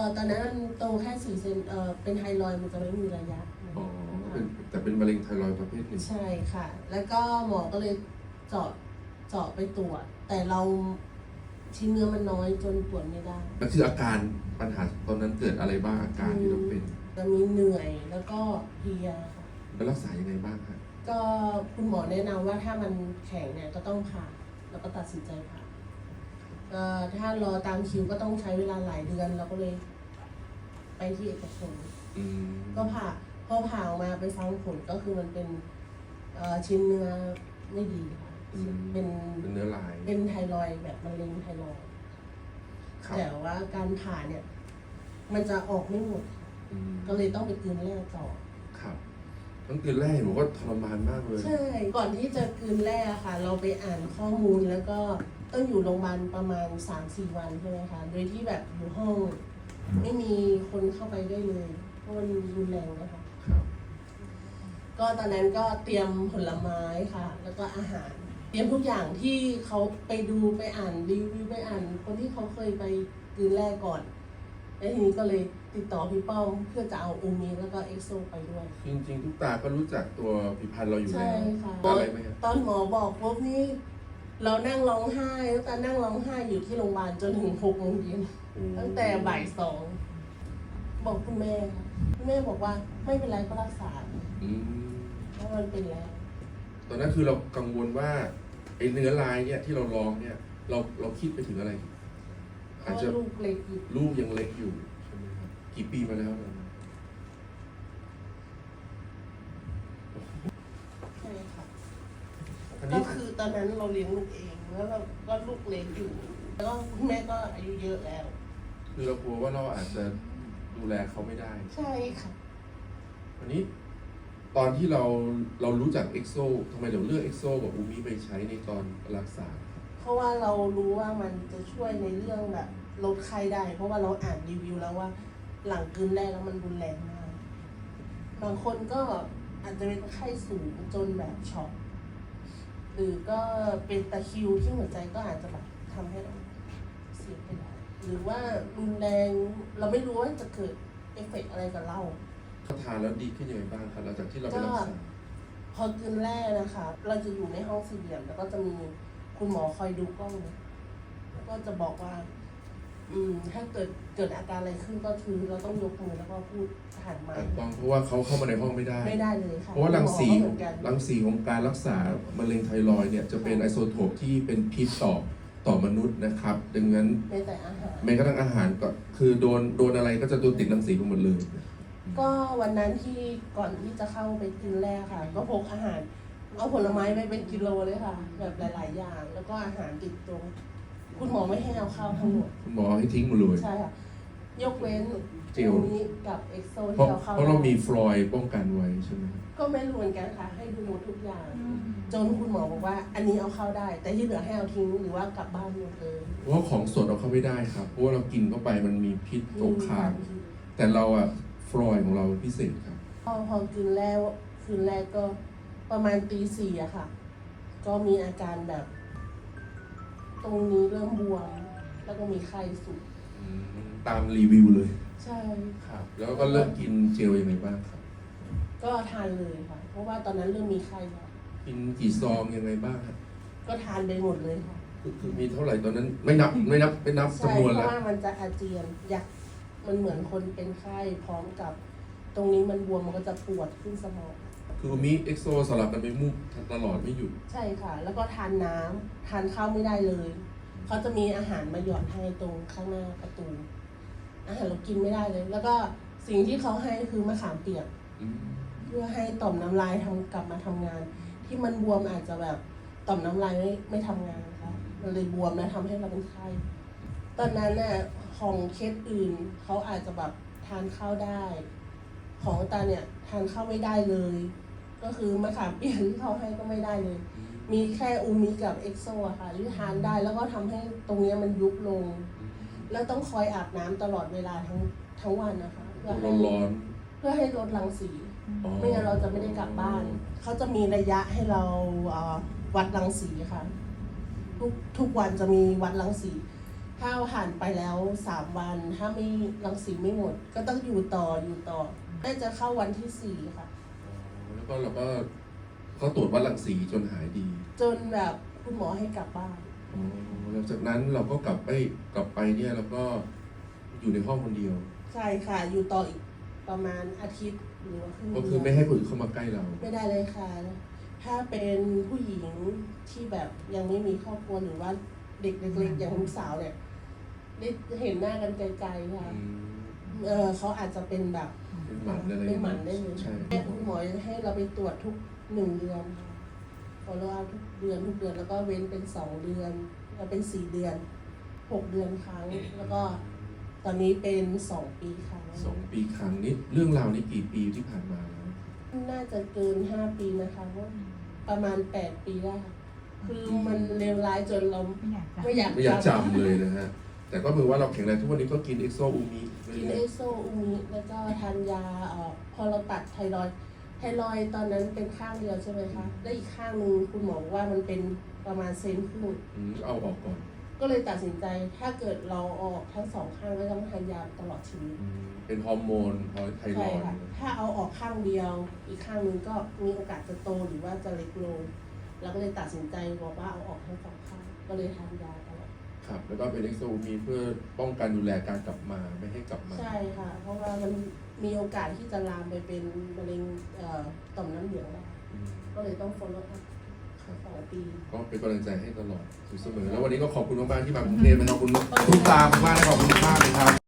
เอ่อตอนนั้นมันโตแค่สี่เซนเออเป็นไทรอยด์มันจะไม่มีระยะ อ๋อเป็นแต่เป็นมะเร็งไทรอยด์ประเภทหนึ่งใช่ค่ะ แล้วก็หมอก็เลยเจาะเจาะไปตรวจ แต่เราชิ้นเนื้อมันน้อยจนตรวจไม่ได้ แล้วคืออาการปัญหาตอนนั้นเกิดอะไรบ้างอาการที่เราเป็น จะมีเหนื่อยแล้วก็เพลียค่ะ แล้วรักษายังไงบ้างคะก็คุณหมอแนะนำว่าถ้ามันแข็งเนี่ยก็ต้องผ่า แล้วก็ตัดสินใจผ่าเอ่อ ถ้ารอตามคิวก็ต้องใช้เวลาหลายเดือนเราก็เลยไปที่เอกชนอืมก็ผ่าพอผ่าออกมาไปฟังผลก็คือมันเป็นเอ่อชิ้นเนื้อไม่ดีค่ะอืมเป็นเป็นเนื้อลายเป็นไทรอยด์แบบมะเร็งไทรอยด์ครับแต่ว่าการผ่าเนี่ย มันจะออกไม่หมดค่ะอืมก็เลยต้องไปกลืนแร่ต่อ ครับ ทั้งคืนแรกเห็นบอกว่าทรมานมากเลย ใช่ ก่อนที่จะกลืนแร่ค่ะ เราไปอ่านข้อมูลแล้วก็ต้องอยู่โรงพยาบาลประมาณ 3-4 วันใช่ไหมคะ โดยที่แบบอยู่ห้อง ไม่มีคนเข้าไปได้เลย เพราะมันรุนแรงนะคะ ครับ ก็ตอนนั้นก็เตรียมผลไม้ค่ะ แล้วก็อาหาร เตรียมทุกอย่างที่เขาไปดูไปอ่านรีวิวไปอ่าน คนที่เขาเคยไปกลืนแร่ก่อน แล้วทีนี้ก็เลยติดต่อพี่ป้อมเพื่อจะเอาอูมิแล้วก็เอ็กโซไปด้วย จริงๆ ทุกตาก็รู้จักตัวผลิตภัณฑ์เราอยู่ใช่แล้วค่ะ อะไรไหมครับตอนหมอบอกปุ๊บนี่เรานั่งร้องไห้ตั้งแต่นั่งร้องไห้อยู่ที่โรงพยาบาลจนถึงหกโมงเย็น ตั้งแต่บ่ายสองบอกคุณแม่ค่ะคุณแม่บอกว่าไม่เป็นไรก็รักษาอืมเพราะมันเป็นแล้ว ตอนนั้นคือเรากังวลว่าไอ้เนื้อลายเนี่ยที่เราลองเนี่ย เราเราคิดไปถึงอะไรเพ อาจราะจะลูกเล็กอยู่ลูกยังเล็กอยู่ใช่ไหมครับกี่ปีมาแล้วนะใช่ค่ะอันก็นี้คือตอนนั้นเราเลี้ยงลูกเองแล้วเราก็ลูกเล็กอยู่ แล้วก็คุณแม่ก็อายุเยอะแล้ว คือเรากลัวว่าเราอาจจะดูแลเขาไม่ได้ ใช่ค่ะอันนี้ตอนที่เราเรารู้จักเอ็กโซทำไมเราเลือกเอ็กโซกับอูมิไปใช้ในตอนรักษาเพ ราะว่าเรารู้ว่ามันจะช่วยในเรื่องแบบลดไข้ได้ เพราะว่าเราอ่านรีวิวแล้วว่าหลังกลืนแรกแล้วมันรุนแรงมาก บางคนก็อาจจะเป็นไข้สูงจนแบบช็อกหรือก็เป็นตะคริวที่หัวใจก็อาจจะแบบทำให้เราเสียไปได้หรือว่ารุนแรงเราไม่รู้ว่าจะเกิดเอฟเฟกต์อะไรกับเราเขาทานแล้วดีขึ้นยังไงบ้างครับหลังจากที่เราไปรักษาพอกินแร่นะคะ เราจะอยู่ในห้องสี่เหลี่ยมแล้วก็จะมี คุณหมอคอยดูกล้องนะแล้วก็จะบอกว่า อืม ถ้าเกิดเกิดอาการอะไรขึ้นก็คือเราต้องยกมือแล้วก็พูดหันมาอ่านต้องเพราะว่าเขาเข้ามาในห้องไม่ได้ ไม่ได้เลยค่ะเพราะว่ารังสีหมอก็เหมือนกันรังสีของการรักษามะเร็งไทรอยด์เนี่ยจะเป็นไอโซโทปที่เป็นพิษต่อต่อมนุษย์นะครับ ดังนั้นในแต่อาหาร แม้กระทั่งอาหารก็คือโดนโดนอะไรก็จะโดนติดรังสีไปหมดเลย ก็วันนั้นที่ก่อนที่จะเข้าไปกินแรกค่ะ ก็พกอาหาร เอาผลไม้ไปเป็นกิโลเลยค่ะ แบบหลาย ๆ อย่าง แล้วก็อาหารติดตรงคุณหมอไม่ให้เอาเข้าทั้งหมดคุณหมอให้ทิ้งหมดเลย ใช่ค่ะ ยกเว้นเจลนี้กับเอ็กโซเพราะที่เราเข้าเพราะเราได้มีฟลอยด์ป้องกันไว้ใช่ไหมครับก็ไม่รู้เหมือนกันค่ะ ให้ดูหมดทุกอย่าง จนคุณหมอบอกว่า อันนี้เอาเข้าได้ แต่ที่เหลือให้เอาทิ้งหรือว่ากลับบ้านหมดเลยเพราะว่าของสดเอาเข้าไม่ได้ครับ เพราะว่าเรากินเข้าไปมันมีพิษตกค้างมีบพิษแต่เราอะฟลอยด์ของเราพิเศษครับ พอพอคืนแรกคืนแรกก็ ประมาณตีสี่อะค่ะ ก็มีอาการแบบ ตรงนี้เริ่มบวม แล้วก็มีไข้สูงตามรีวิวเลยใช่ ครับ แล้วก็เริ่มกินเจลยังไงบ้างครับ ก็ทานเลยค่ะ เพราะว่าตอนนั้นเริ่มมีไข้แล้วกินกี่ซองยังไงบ้างครับก็ทานไปหมดเลยค่ะคือคือมีเท่าไหร่ตอนนั้นไม่นับไม่นับไม่นับใช่จำนวนเพแล้ว ราะว่ามันจะอาเจียนอยากมันเหมือนคนเป็นไข้พร้อมกับ ตรงนี้มันบวมมันก็จะปวดขึ้นสมอง คือมีเอ็กโซสลับกันไปมุกตลอดไม่หยุด ใช่ค่ะ แล้วก็ทานน้ำทานข้าวไม่ได้เลย เขาจะมีอาหารมาหยอดให้ตรงข้างหน้าประตู อาหารเรากินไม่ได้เลย แล้วก็สิ่งที่เขาให้คือมะขามเปียกอืมเพื่อให้ต่อมน้ำลายทำกลับมาทำงาน ที่มันบวมอาจจะแบบต่อมน้ำลายไม่ไม่ทำงานค่ะมันเลยบวมแล้วทำให้เราเป็นไข้ตอนนั้นน่ะของเคสอื่นเขาอาจจะแบบทานข้าวได้ ของตาเนี่ยทานข้าวไม่ได้เลย ก็คือมะขามเปียกที่เขาให้ก็ไม่ได้เลย มีแค่อูมิกับเอ็กโซอะค่ะที่ทานได้แล้วก็ทำให้ตรงเนี้ยมันยุบลง แล้วต้องคอยอาบน้ำตลอดเวลาทั้งทั้งวันนะคะเพื่อให้ร้อนเพื่อให้ลดรังสี ๆอ๋อไม่งั้นเราจะไม่ได้กลับบ้าน เขาจะมีระยะให้เราเอ่อวัดรังสีค่ะ ทุกทุกวันจะมีวัดรังสี ถ้าผ่านไปแล้วสามวัน ถ้าไม่รังสีไม่หมด ก็ต้องอยู่ต่ออยู่ต่อน่าจะเข้าวันที่สี่ค่ะ แล้วก็เราก็เขาตรวจวัดรังสีจนหายดีจนแบบคุณหมอให้กลับบ้าน อ๋อหลังจากนั้นเราก็กลับไปกลับไปเนี่ยเราก็อยู่ในห้องคนเดียว ใช่ค่ะ อยู่ต่ออีกประมาณอาทิตย์หรือว่าครึ่งก็เดืคืออนไม่ให้คนอื่นเข้ามาใกล้เราไม่ได้เลยค่ะ ถ้าเป็นผู้หญิงที่แบบยังไม่มีครอบครัวหรือว่าเด็กเล็กๆอย่างลูกสาวเนี่ยได้เห็นหน้ากันไกลๆค่ะ อืมเออเขาอาจจะเป็นแบบ เป็นหมันอะไรเป็นหมันได้เลย ใช่ แม่ เราไปตรวจทุกหนึ่งเดือนค่ะ follow up ทุกเดือนทุกเดือนแล้วก็เว้นเป็นสองเดือนแล้วเป็นสี่เดือนหกเดือนครั้ง แล้วก็ตอนนี้เป็นสองปีครั้งสองปีครั้งนี้เรื่องราวนี้กี่ปีที่ผ่านมาแล้วน่าจะเกินห้าปีนะคะเพราะประมาณแปดปีได้ค่ะคือมันเลวร้ายจนเราไม่อยากจะไม่อยากไม่อยากจำเลยนะฮะ แต่ก็มือว่าเราแข็งแรงทุกวันนี้ก็กินเอ็กโซอูมิกินเอสโซอูมิแล้วก็ทานยาเอ่อพอเราตัดไทรอยด์ ไทรอยด์ตอนนั้นเป็นข้างเดียวใช่ไหมคะ แล้วอีกข้างหนึ่งคุณหมอบอกว่ามันเป็นประมาณเซนครึ่งอืมเอาออกก่อนก็เลยตัดสินใจถ้าเกิดเราออกทั้งสองข้างก็ต้องทานยาตลอดชีวิต อืมเป็นฮอร์โมนพอไทรอใช่ยด์ค่ะ ถ้าเอาออกข้างเดียว อีกข้างหนึงก็มีโอกาสจะโตหรือว่าจะเล็กลง เราก็เลยตัดสินใจบอกว่าเอาออกทั้งสองข้าง ก็เลยทานยาตลอด ครับ แล้วก็เป็นเอ็กโซอูมิเพื่อป้องกันดูแลการกลับมาไม่ให้กลับมา ใช่ค่ะ เพราะว่ามันมีโอกาสที่จะลามไปเป็นมะเร็งเอ่อต่อมน้ำเหลืองได้อืมก็เลยต้อง follow up ครับ สองปี ก็เป็นกำลังใจให้ตลอดอยู่เสมอ แล้ววันนี้ก็ขอบคุณมากๆที่มากรุงเทพนะครับขอบคุณทุกตามมากๆขอบคุณมากเลยครับ